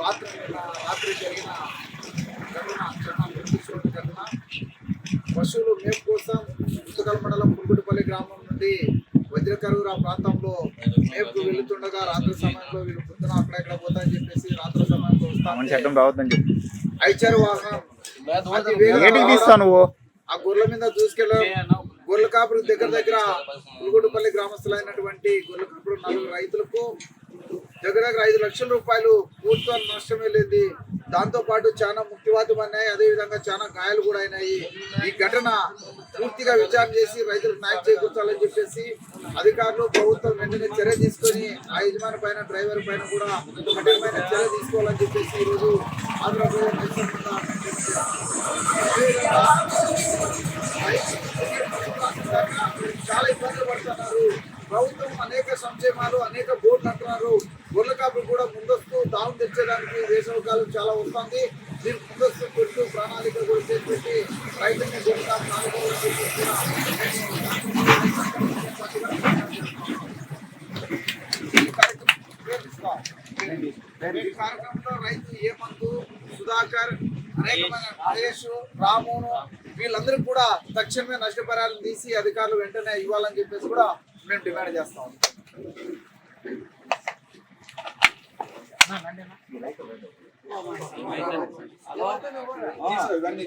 రాత్రి రాత్రి జరిగిన ఘటన చాలా దురదృష్టమైన ఘటన పశువులు మేపు కోసం ముత్తకల్ మండలం పురుగుడిపల్లి గ్రామం నుండి వజ్రకరూరు ఆ ప్రాంతంలో మేపుకు వెళుతుండగా రాత్రి సమయంలో వీళ్ళు పొద్దున అక్కడ ఇక్కడ పోతాయని చెప్పేసి రాత్రి సమయంలో వస్తాను ఐచర్ వాహనం. ఆ గొర్రెల మీద దూసుకెళ్ళ గొర్రెల కాపురు దగ్గర దగ్గర పులుగుడుపల్లి గ్రామస్తులైనటువంటి గొర్రెల కాపురు నలుగురు రైతులకు దగ్గర దగ్గర ఐదు లక్షల రూపాయలు పూర్తిగా నష్టం వెళ్ళింది దాంతో పాటు చాలా ముక్తివాదం అన్నాయి. అదే విధంగా చాలా గాయాలు కూడా అయినాయి. ఈ ఘటన పూర్తిగా విచారణ చేసి రైతులకు న్యాయం చేకూర్చాలని చెప్పేసి అధికారులు ప్రభుత్వం వెంటనే చర్య తీసుకొని ఆ యజమాని పైన డ్రైవర్ పైన కూడా కఠినమైన చర్య తీసుకోవాలని చెప్పేసి ఈరోజు ఆంధ్రప్రదేశ్ చాలా ఇబ్బందులు పడుతున్నారు. ప్రభుత్వం అనేక సంక్షేమాలు అనేక బోర్డులు అంటున్నారు. గొర్రెల కాపులు కూడా ముందస్తు దావం తెచ్చేదానికి వేసవకాలం చాలా వస్తుంది. దీనికి ముందస్తు పెట్టు ప్రణాళిక కూడా చేసి పెట్టి రైతుల్ని గొర్రెల కాపు నాలుగు కార్యక్రమంలో రైతు ఏమంతు సుధాకర్ అనేకమైన మహేష్ రామును వీళ్ళందరికీ కూడా తక్షణమే నష్టపరాలు తీసి అధికారులు వెంటనే ఇవ్వాలని చెప్పేసి కూడా మేము డిమాండ్ చేస్తాం. ఇవన్నీ